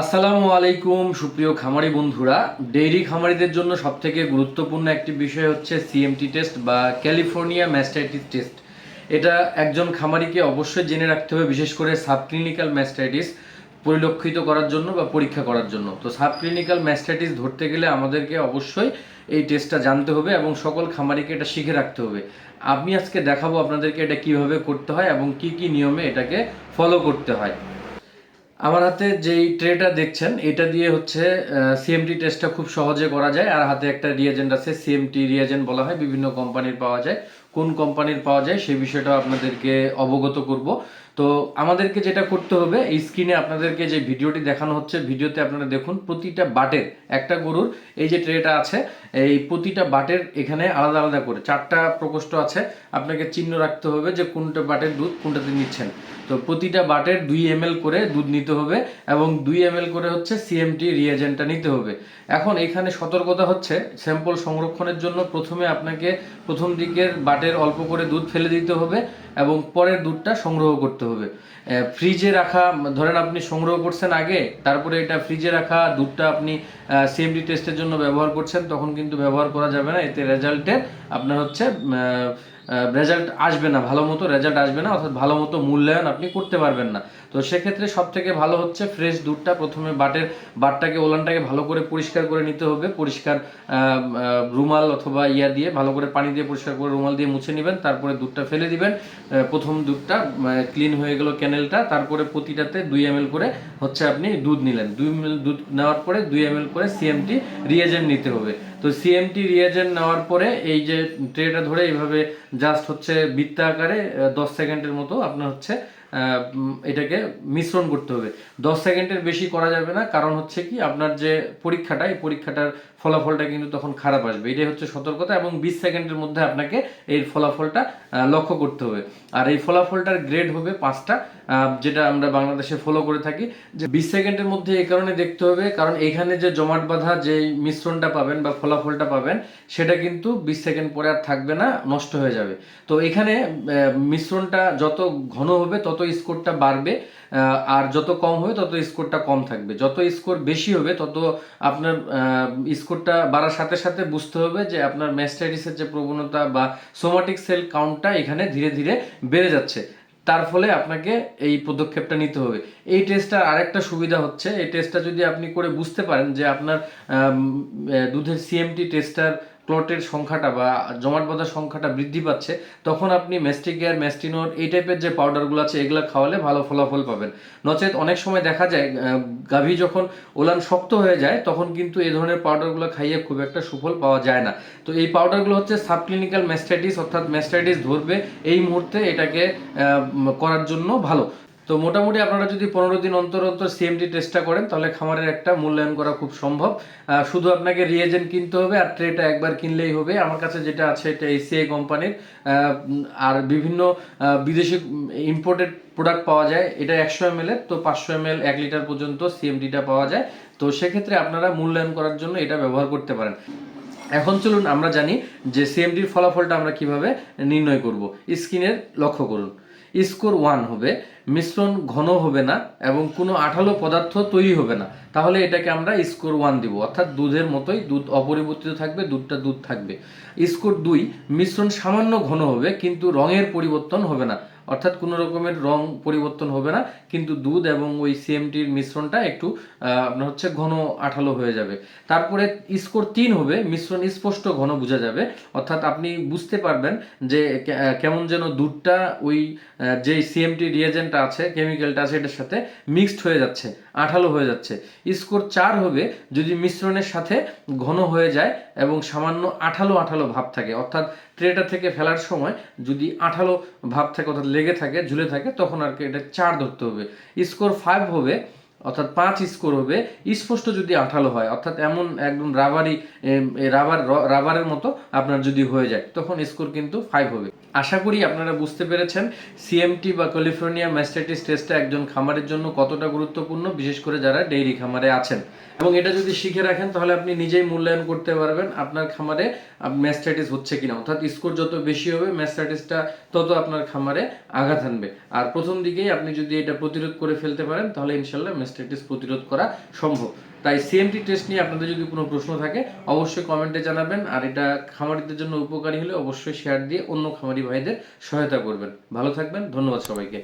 আসসালামু আলাইকুম, সুপ্রিয় খামারি বন্ধুরা। ডেইরি খামারিদের জন্য সবথেকে গুরুত্বপূর্ণ একটি বিষয় হচ্ছে সিএমটি টেস্ট বা ক্যালিফোর্নিয়া ম্যাস্টাইটিস টেস্ট এটা একজন খামারিকে অবশ্যই জেনে রাখতে হবে, বিশেষ করে সাবক্লিনিক্যাল ম্যাস্টাইটিস পরিলক্ষিত করার জন্য বা পরীক্ষা করার জন্য। তো সাবক্লিনিক্যাল ম্যাস্টাইটিস ধরতে গেলে আমাদেরকে অবশ্যই এই টেস্টটা জানতে হবে এবং সকল খামারিকে এটা শিখে রাখতে হবে। আমি আজকে দেখাবো আপনাদেরকে এটা কীভাবে করতে হয় এবং কি কি নিয়মে এটাকে ফলো করতে হয়। আমার হাতে যেই ট্রেটা দেখছেন, এটা দিয়ে হচ্ছে সিএমটি টেস্টটা খুব সহজে করা যায়। আর হাতে একটা রিয়েজেন্ট আছে সিএমটি রিয়েজেন্ট বলা হয়, বিভিন্ন কোম্পানির পাওয়া যায়। কোন কোম্পানির পাওয়া যায়, সেই বিষয়টা আপনাদেরকে অবগত করব। তো আমাদেরকে যেটা করতে হবে, এই স্ক্রিনে আপনাদেরকে যে ভিডিওটি দেখানো হচ্ছে, ভিডিওতে আপনারা দেখুন, প্রতিটা বাটের একটা গরুর, এই যে ট্রেটা আছে, এই প্রতিটা বাটের এখানে আলাদা আলাদা করে, চারটা প্রকোষ্ঠ আছে। আপনাকে চিহ্ন রাখতে হবে যে কোনটা বাটের দুধ, কোনটাতে নিচ্ছেন। তো প্রতিটা বাটের দুই এম করে দুধ নিতে হবে এবং দুই এম করে হচ্ছে সিএমটি রিয়েজেন্টটা নিতে হবে। এখন এখানে সতর্কতা হচ্ছে স্যাম্পল সংরক্ষণের জন্য প্রথমে আপনাকে প্রথম দিকের বাটের অল্প করে দুধ ফেলে দিতে হবে এবং পরের দুধটা সংগ্রহ করতে হবে। ফ্রিজে রাখা, ধরেন আপনি সংগ্রহ করছেন আগে, তারপরে এটা ফ্রিজে রাখা, দুধটা আপনি সিএমডি টেস্টের জন্য ব্যবহার করছেন, তখন কিন্তু ব্যবহার করা যাবে না, এতে রেজাল্টে আপনার হচ্ছে রেজাল্ট আসবে না, ভালো মতো রেজাল্ট আসবে না, অর্থাৎ ভালো মতো মূল্যায়ন আপনি করতে পারবেন না। তো সেক্ষেত্রে সব থেকে ভালো হচ্ছে ফ্রেশ দুধটা। প্রথমে বাটের, বাটটাকে, ওলানটাকে ভালো করে পরিষ্কার করে নিতে হবে। পরিষ্কার রুমাল অথবা ইয়া দিয়ে ভালো করে পানি দিয়ে পরিষ্কার করে রুমাল দিয়ে মুছে নেবেন। তারপরে দুধটা ফেলে দিবেন। প্রথম দুধটা ক্লিন হয়ে গেল ক্যানেলটা। তারপরে প্রতিটাতে দুই এম করে হচ্ছে আপনি দুধ নিলেন। দুই এম দুধ নেওয়ার পরে দুই এম করে সিএমটি রিয়েজেন্ট নিতে হবে। তো সিএমটি রিয়েজেন্ট নেওয়ার পরে এই যে ট্রেটা ধরে এইভাবে জাস্ট হচ্ছে বৃত্তা আকারে দশ সেকেন্ডের মতো আপনার হচ্ছে এটাকে মিশ্রণ করতে হবে। দশ সেকেন্ডের বেশি করা যাবে না, কারণ হচ্ছে কি আপনার যে পরীক্ষাটা, এই পরীক্ষাটার ফলাফলটা কিন্তু তখন খারাপ আসবে। এটাই হচ্ছে সতর্কতা এবং বিশ সেকেন্ডের মধ্যে আপনাকে এই ফলাফলটা লক্ষ্য করতে হবে। আর এই ফলাফলটার গ্রেড হবে পাঁচটা যেটা আমরা বাংলাদেশে ফলো করে থাকি। যে বিশ সেকেন্ডের মধ্যে এই কারণে দেখতে হবে, কারণ এখানে যে জমাট বাঁধা যে মিশ্রণটা পাবেন বা ফলাফলটা পাবেন, সেটা কিন্তু বিশ সেকেন্ড পরে আর থাকবে না, নষ্ট হয়ে যাবে। তো এখানে মিশ্রণটা যত ঘন হবে তত স্কোরটা বাড়বে আর যত কম হবে তত স্কোরটা কম থাকবে। যত স্কোর বেশি হবে তত আপনার স্কোরটা বাড়ার সাথে সাথে বুঝতে হবে যে আপনার ম্যাস্টাইটিসের যে প্রবণতা বা সোমাটিক সেল কাউন্টটা এখানে ধীরে ধীরে বেড়ে যাচ্ছে। তার ফলে আপনাকে এই পদক্ষেপটা নিতে হবে। এই টেস্টটার আরেকটা সুবিধা হচ্ছে, এই টেস্টটা যদি আপনি করে বুঝতে পারেন যে আপনার দুধের সিএমটি টেস্টার ক্লটের সংখ্যাটা বা জমাট বাঁধার সংখ্যাটা বৃদ্ধি পাচ্ছে, তখন আপনি ম্যাস্টিকেয়ার ম্যাস্টিনোর এই টাইপের যে পাউডারগুলো আছে, এগুলো খাওয়ালে ভালো ফলাফল পাবেন। নচেত অনেক সময় দেখা যায় গাভী যখন ওলান শক্ত হয়ে যায়, তখন কিন্তু এই ধরনের পাউডারগুলো খাইয়ে খুব একটা সুফল পাওয়া যায় না। তো এই পাউডারগুলো হচ্ছে সাবক্লিনিক্যাল ম্যাস্টাইটিস অর্থাৎ ম্যাস্টাইটিস ধরবে এই মুহূর্তে এটাকে করার জন্য ভালো। তো মোটামুটি আপনারা যদি পনেরো দিন অন্তর অন্তর সিএমটি টেস্টটা করেন, তাহলে খামারের একটা মূল্যায়ন করা খুব সম্ভব। শুধু আপনাকে রিয়েজেন্ট কিনতে হবে আর ট্রেটা একবার কিনলেই হবে। আমার কাছে যেটা আছে, এটা এসিআই কোম্পানির আর বিভিন্ন বিদেশি ইম্পোর্টেড প্রোডাক্ট পাওয়া যায়। এটা একশো এম এর, তো পাঁচশো এম এল এক লিটার পর্যন্ত সিএমটিটা পাওয়া যায়। তো সেক্ষেত্রে আপনারা মূল্যায়ন করার জন্য এটা ব্যবহার করতে পারেন। এখন চলুন আমরা জানি যে সিএমডির ফলাফলটা আমরা কীভাবে নির্ণয় করব। স্ক্রিনের লক্ষ্য করুন। স্কোর ওয়ান হবে, মিশ্রণ ঘন হবে না এবং কোনো আঠালো পদার্থ তৈরি হবে না। তাহলে এটাকে আমরা স্কোর ওয়ান দিব। অর্থাৎ দুধের মতোই দুধ অপরিবর্তিত থাকবে, দুধটা দুধ থাকবে। স্কোর দুই, মিশ্রণ সামান্য ঘন হবে, কিন্তু রঙের পরিবর্তন হবে না। অর্থাৎ কোনো রকমের রং পরিবর্তন হবে না, কিন্তু দুধ এবং ওই সিএমটির মিশ্রণটা একটু আপনার হচ্ছে ঘন আঠালো হয়ে যাবে। তারপরে স্কোর তিন হবে, মিশ্রণ স্পষ্ট ঘন বোঝা যাবে। অর্থাৎ আপনি বুঝতে পারবেন যে কেমন যেন দুধটা ওই যেই সিএমটি রিয়েজেন্টটা আছে কেমিক্যালটা আছে, এটার সাথে মিক্সড হয়ে যাচ্ছে, আঠালো হয়ে যাচ্ছে। স্কোর চার হবে, যদি মিশ্রণের সাথে ঘন হয়ে যায় এবং সামান্য আঠালো আঠালো ভাব থাকে, অর্থাৎ ট্রেটা থেকে ফেলার সময় যদি আঠালো ভাব থাকে, অর্থাৎ লেগে থাকে ঝুলে থাকে তখন আর কি এটা চার ধরতে হবে। স্কোর ফাইভ হবে অর্থাৎ পাঁচ স্কোর হবে, স্পষ্ট যদি আঠালো হয়, অর্থাৎ এমন একদম রাবারি রাবার রাবারের মতো আপনার যদি হয়ে যায়, তখন স্কোর কিন্তু ফাইভ হবে। আশা করি আপনারা বুঝতে পেরেছেন সিএমটি বা ক্যালিফোর্নিয়া ম্যাস্টাইটিস টেস্টটা একজন খামারের জন্য কতটা গুরুত্বপূর্ণ, বিশেষ করে যারা ডেইরি খামারে আছেন। এবং এটা যদি শিখে রাখেন, তাহলে আপনি নিজেই মূল্যায়ন করতে পারবেন, আপনার খামারে ম্যাস্টাইটিস হচ্ছে কিনা। অর্থাৎ স্কোর যত বেশি হবে ম্যাস্টাইটিসটা তত আপনার খামারে আঘাত আনবে। আর প্রথম দিকেই আপনি যদি এটা প্রতিরোধ করে ফেলতে পারেন, তাহলে ইনশাল্লাহ ম্যাস্টাইটিস প্রতিরোধ করা সম্ভব। তাই সিএমটি টেস্ট নিয়ে আপনাদের যদি কোনো প্রশ্ন থাকে, অবশ্যই কমেন্টে জানাবেন। আর এটা খামারিদের জন্য উপকারী হলে অবশ্যই শেয়ার দিয়ে অন্য খামারি ভাইদের সহায়তা করবেন। ভালো থাকবেন, ধন্যবাদ সবাইকে।